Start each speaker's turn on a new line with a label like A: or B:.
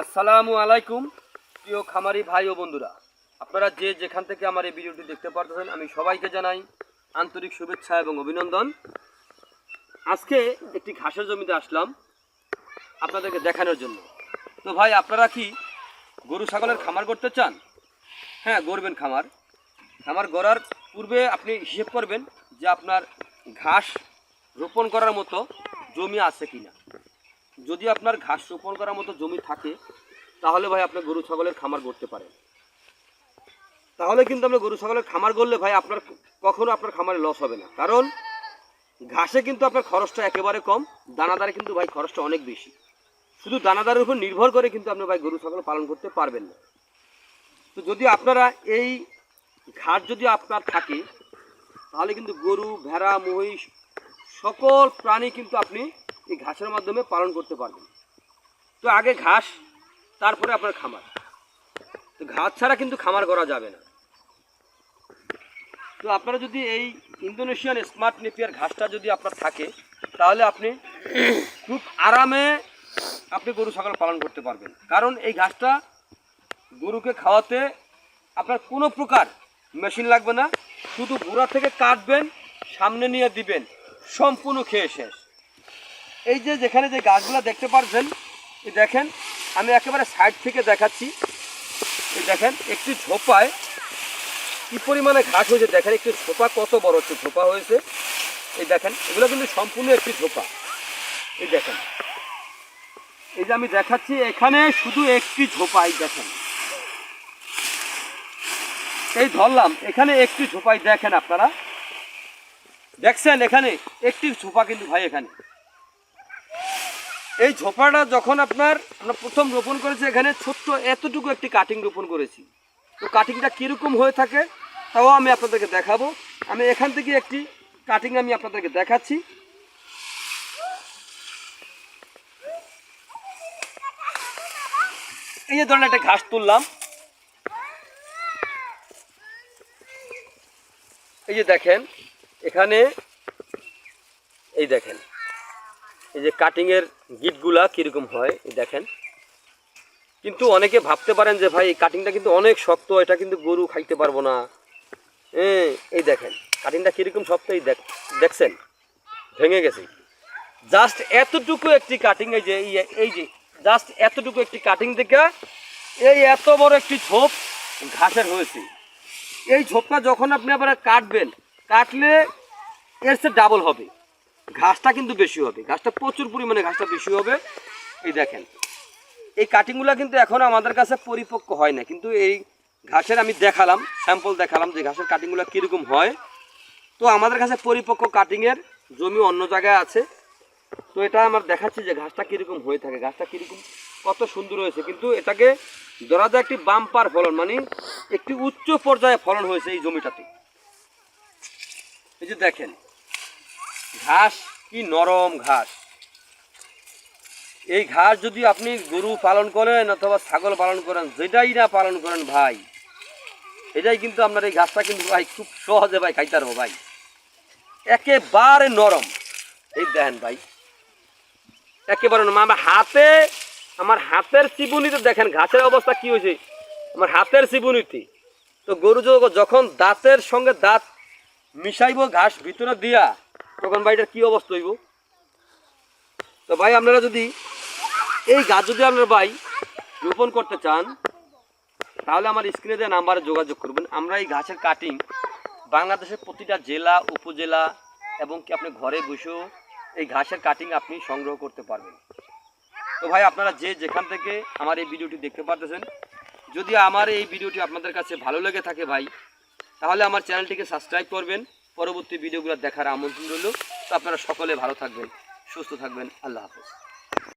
A: আসসালামু আলাইকুম, প্রিয় খামারি ভাই ও বন্ধুরা। আপনারা যে যেখান থেকে আমার এই ভিডিওটি দেখতে পারতেছেন, আমি সবাইকে জানাই আন্তরিক শুভেচ্ছা এবং অভিনন্দন। আজকে একটি ঘাসের জমিতে আসলাম আপনাদেরকে দেখানোর জন্য। তো ভাই, আপনারা কি গরু, ছাগলের খামার করতে চান? হ্যাঁ গড়বেন খামার। খামার গড়ার পূর্বে আপনি হিসেব করবেন যে আপনার ঘাস রোপণ করার মতো জমি আছে কিনা। যদি আপনার ঘাস রোপণ করার মতো জমি থাকে, তাহলে ভাই আপনি গরু, ছাগলের খামার করতে পারেন। তাহলে কিন্তু আপনি গরু, ছাগলের খামার করলে ভাই আপনার কখনো আপনার খামারে লস হবে না। কারণ ঘাসে কিন্তু আপনার খরচটা একেবারে কম, দানাদারে কিন্তু ভাই খরচটা অনেক বেশি। শুধু দানাদারের উপর নির্ভর করে কিন্তু আপনি ভাই গরু, ছাগল পালন করতে পারবেন না। তো যদি আপনারা এই ঘাস যদি আপনার থাকে, তাহলে কিন্তু গরু, ভেড়া, মহিষ, সকল প্রাণী কিন্তু আপনি এই ঘাসের মাধ্যমে পালন করতে পারবেন। তো আগে ঘাস, তারপরে আপনার খামার। তো ঘাস ছাড়া কিন্তু খামার করা যাবে না। তো আপনারা যদি এই ইন্দোনেশিয়ান স্মার্ট নেপিয়ার ঘাসটা যদি আপনার থাকে, তাহলে আপনি খুব আরামে আপনি গরু, ছাগল পালন করতে পারবেন। কারণ এই ঘাসটা গরুকে খাওয়াতে আপনার কোনো প্রকার মেশিন লাগবে না। শুধু গোড়া থেকে কাটবেন, সামনে নিয়ে দিবেন, সম্পূর্ণ খেয়ে শেষ। এই যে যেখানে যে গাছগুলো দেখতে পারছেন দেখেন, আমি একেবারে সাইড থেকে দেখাচ্ছি। দেখেন, একটি ঝোপায় কি পরিমাণে ঘাস হয়েছে দেখেন, একটি ঝোপা কত বড় একটি ঝোপা হয়েছে। এই দেখেন, এগুলো কিন্তু সম্পূর্ণ একটি ঝোপা। এই দেখেন, এই যে আমি দেখাচ্ছি, এখানে শুধু একটি ঝোপাই দেখেন। এই ধরলাম, এখানে একটি ঝোপাই দেখেন আপনারা। দেখছেন, এখানে একটি ঝোপা কিন্তু ভাই এখানে। এই ঝোপাটা যখন আপনার, আমরা প্রথম রোপণ করেছি, এখানে ছোট্ট এতটুকু একটি কাটিং রোপণ করেছি। তো কাটিংটা কীরকম হয়ে থাকে, তাও আমি আপনাদেরকে দেখাবো। আমি এখান থেকে একটি কাটিং আমি আপনাদেরকে দেখাচ্ছি। এই যে ধরনের একটা ঘাস তুললাম। এই যে দেখেন, এখানে, এই দেখেন। এই যে কাটিংয়ের গিটগুলা কীরকম হয় দেখেন। কিন্তু অনেকে ভাবতে পারেন যে, ভাই কাটিংটা কিন্তু অনেক শক্ত, এটা কিন্তু গরু খাইতে পারব না। হ্যাঁ এই দেখেন কাটিংটা কীরকম শক্ত, এই দেখ, দেখছেন? ভেঙে গেছে। জাস্ট এতটুকু একটি কাটিং এই যে এই যে জাস্ট এতটুকু একটি কাটিং থেকে এই এত বড় একটি ঝোপ ঘাসের হয়েছে। এই ঝোপটা যখন আপনি আবার কাটবেন, কাটলে এর সে ডাবল হবে। ঘাসটা কিন্তু বেশি হবে। ঘাসটা প্রচুর পরিমাণে ঘাসটা বেশি হবে। এই দেখেন। এই কাটিংগুলো কিন্তু এখন আমাদের কাছে পরিপক্ক হয় না কিন্তু এই ঘাসের আমি দেখালাম স্যাম্পল দেখালাম যে ঘাসের কাটিংগুলো কীরকম হয়। তো আমাদের কাছে পরিপক্ক কাটিংয়ের জমি অন্য জায়গায় আছে। তো এটা আমার দেখাচ্ছি যে ঘাসটা কীরকম হয়ে থাকে, ঘাসটা কীরকম কত সুন্দর হয়েছে। কিন্তু এটাকে ধরা যায় একটি বাম্পার ফলন মানে একটি উচ্চ পর্যায়ে ফলন হয়েছে এই জমিটাতে। এই যে দেখেন। ঘাস, কি নরম ঘাস। এই ঘাস যদি আপনি গরু পালন করেন অথবা ছাগল পালন করেন, যেটাই না পালন করেন ভাই, এটাই কিন্তু আপনার এই ঘাসটা কিন্তু ভাই খুব সহজে ভাই খাইতে পারব ভাই। একেবারে নরম। এই দেখেন ভাই, একেবারে নরম। আমার হাতে, আমার হাতের চিবুনিতে দেখেন ঘাসের অবস্থা কি হয়েছে। আমার হাতের চিবুনিতে। তো গরু যখন দাঁতের সঙ্গে দাঁত মিশাইব, ঘাস ভিতরে দিয়া তখন ভাইটার কি অবস্থা হইব? তো ভাই, আপনারা যদি এই গাছ যদি আপনার ভাই রোপণ করতে চান, তাহলে আমার স্ক্রিনে দেওয়া নাম্বারে যোগাযোগ করবেন। আমরা এই গাছের কাটিং বাংলাদেশের প্রতিটা জেলা, উপজেলা এবং কি আপনি ঘরে বসেও এই ঘাসের কাটিং আপনি সংগ্রহ করতে পারবেন। তো ভাই, আপনারা যে যেখান থেকে আমার এই ভিডিওটি দেখতে পারতেছেন, যদি আমার এই ভিডিওটি আপনাদের কাছে ভালো লেগে থাকে ভাই, তাহলে আমার চ্যানেলটিকে সাবস্ক্রাইব করবেন। পরবর্তী ভিডিওগুলো দেখার আমন্ত্রণ রইল। তো আপনারা সকলে ভালো থাকবেন সুস্থ থাকবেন। আল্লাহ হাফেজ।